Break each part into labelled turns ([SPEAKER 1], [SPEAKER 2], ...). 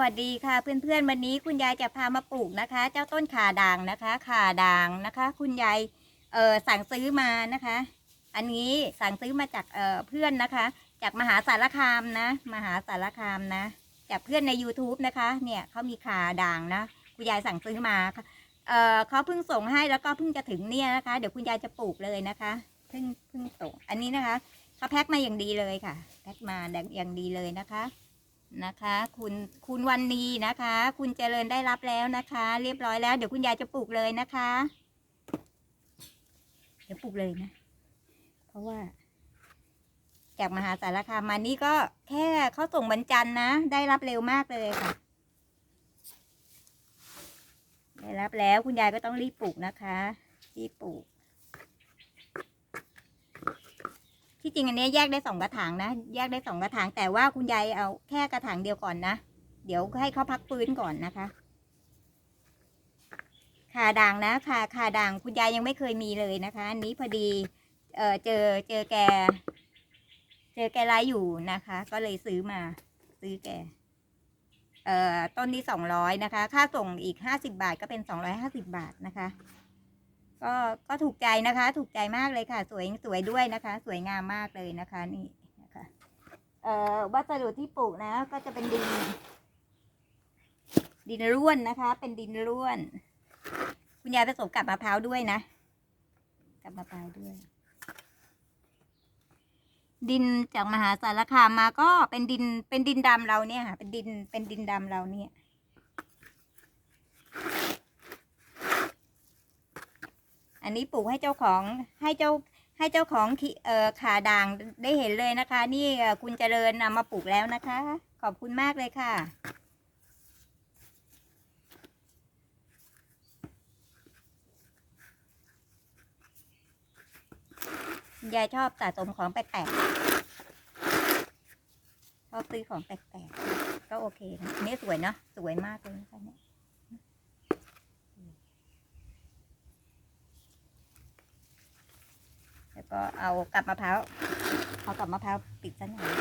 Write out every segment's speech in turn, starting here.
[SPEAKER 1] วัสดีค่ะเพื่อนๆวันนี้คุณยายจะพามาปลูกนะคะ เจ้าต้นขาด่างนะคะขาด่างนะคะ คุณยายเออสั่งซื้อมานะคะ อันนี้สั่งซื้อมาจากเออเพื่อนนะคะ จากมหาสารคามนะ มหาสารคามนะ จากเพื่อนใน YouTube นะคะ เนี่ยเขามีขาด่างนะคุณยายสั่งซื้อมาเออเขาเพิ่งส่งให้แล้วก็เพิ่งจะถึงเนี่ยนะคะ เดี๋ยวคุณยายจะปลูกเลยนะคะเพิ่งเพิ่งส่งอันนี้นะคะเขาแพ็คมาอย่างดีเลยค่ะแพ็คมาอย่างดีเลยนะคะ นะคะ คุณคุณวันนีนะคะ คุณเจริญได้รับแล้วนะคะ เรียบร้อยแล้ว เดี๋ยวคุณยายจะปลูกเลยนะคะ เดี๋ยวปลูกเลยนะ เพราะว่า จากมหาสารคามมานี่ก็แค่เขาส่งบรรจันนะ ได้รับเร็วมากเลยค่ะ ได้รับแล้วคุณยายก็ต้องรีบปลูกนะคะ รีบปลูก ที่จริงอันนี้แยกได้สองกระถางนะ แยกได้สองกระถาง แต่ว่าคุณยายเอาแค่กระถางเดียวก่อนนะ เดี๋ยวให้เขาพักฟื้นก่อนนะคะขาด่างนะขาขาด่างคุณยายยังไม่เคยมีเลยนะคะ อันนี้พอดีเออเจอเจอแก เจอแกไลฟ์อยู่นะคะ ก็เลยซื้อมา ซื้อแกเอ่อต้นนี้สองร้อยนะคะ ค่าส่งอีกห้าสิบาทก็เป็นสองร้อยห้าสิบาทนะคะ ก็ก็ถูกใจนะคะ ถูกใจมากเลยค่ะ สวยสวยด้วยนะคะ สวยงามมากเลยนะคะนี่นะคะเอ่อวัสดุที่ปลูกนะ ก็จะเป็นดิน ดินร่วนนะคะ เป็นดินร่วน คุณยายผสมกับมะพร้าวด้วยนะกับมะพร้าวด้วย ดินจากมหาสารคามมาก็เป็นดินเป็นดินดำเราเนี่ยค่ะเป็นดินเป็นดินดำเราเนี่ย อันนี้ปลูกให้เจ้าของให้เจ้าให้เจ้าของขีเอ่อขาด่างได้เห็นเลยนะคะ นี่คุณเจริญนำมาปลูกแล้วนะคะ ขอบคุณมากเลยค่ะ ยายชอบสะสมของแปลกๆชอบซื้อของแปลกๆก็โอเคนะนนี้สวยเนาะสวยมากเลยนะคะเนี่ย แล้วก็เอากับมะพร้าว เอากับมะพร้าวปิดซะหน่อย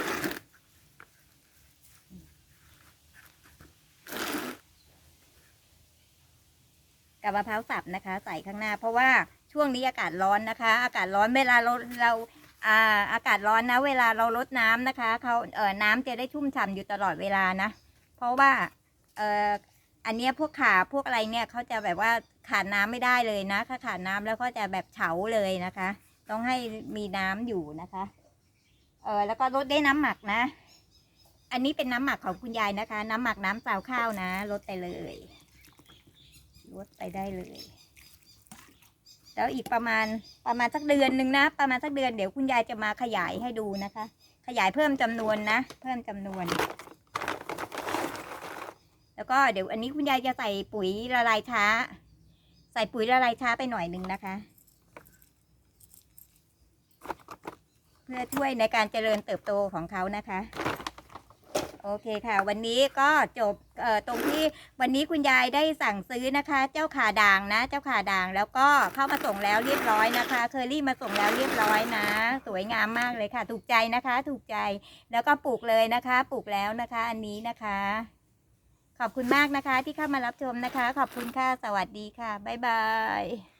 [SPEAKER 1] กับมะพร้าวสับนะคะ ใส่ข้างหน้า เพราะว่าช่วงนี้อากาศร้อนนะคะ อากาศร้อนเวลาเราเราอ่าอากาศร้อนนะ เวลาเราลดน้ำนะคะเขาเอ่อน้ำจะได้ชุ่มฉ่ำอยู่ตลอดเวลานะ เพราะว่าเอ่ออันเนี้ยพวกขาพวกอะไรเนี่ยเขาจะแบบว่าขาดน้ำไม่ได้เลยนะถ้าขาดน้ำแล้วก็จะแบบเฉาเลยนะคะ ต้องให้มีน้ำอยู่นะคะ เออแล้วก็ลดได้น้ำหมักนะ อันนี้เป็นน้ำหมักของคุณยายนะคะ น้ำหมักน้ำซาวข้าวนะลดไปเลยลดไปได้เลย แล้วอีกประมาณประมาณสักเดือนหนึ่งนะ ประมาณสักเดือนเดี๋ยวคุณยายจะมาขยายให้ดูนะคะ ขยายเพิ่มจำนวนนะ เพิ่มจำนวน แล้วก็เดี๋ยวอันนี้คุณยายจะใส่ปุ๋ยละลายช้า ใส่ปุ๋ยละลายช้าไปหน่อยหนึ่งนะคะ เพื่อช่วยในการเจริญเติบโตของเขานะคะ โอเคค่ะ วันนี้ก็จบตรงที่วันนี้คุณยายได้สั่งซื้อนะคะ เจ้าขาด่างนะ เจ้าขาด่างแล้วก็เข้ามาส่งแล้วเรียบร้อยนะคะ เคอรี่มาส่งแล้วเรียบร้อยนะ สวยงามมากเลยค่ะ ถูกใจนะคะ ถูกใจแล้วก็ปลูกเลยนะคะ ปลูกแล้วนะคะ อันนี้นะคะ ขอบคุณมากนะคะที่เข้ามารับชมนะคะ ขอบคุณค่ะสวัสดีค่ะบ๊ายบาย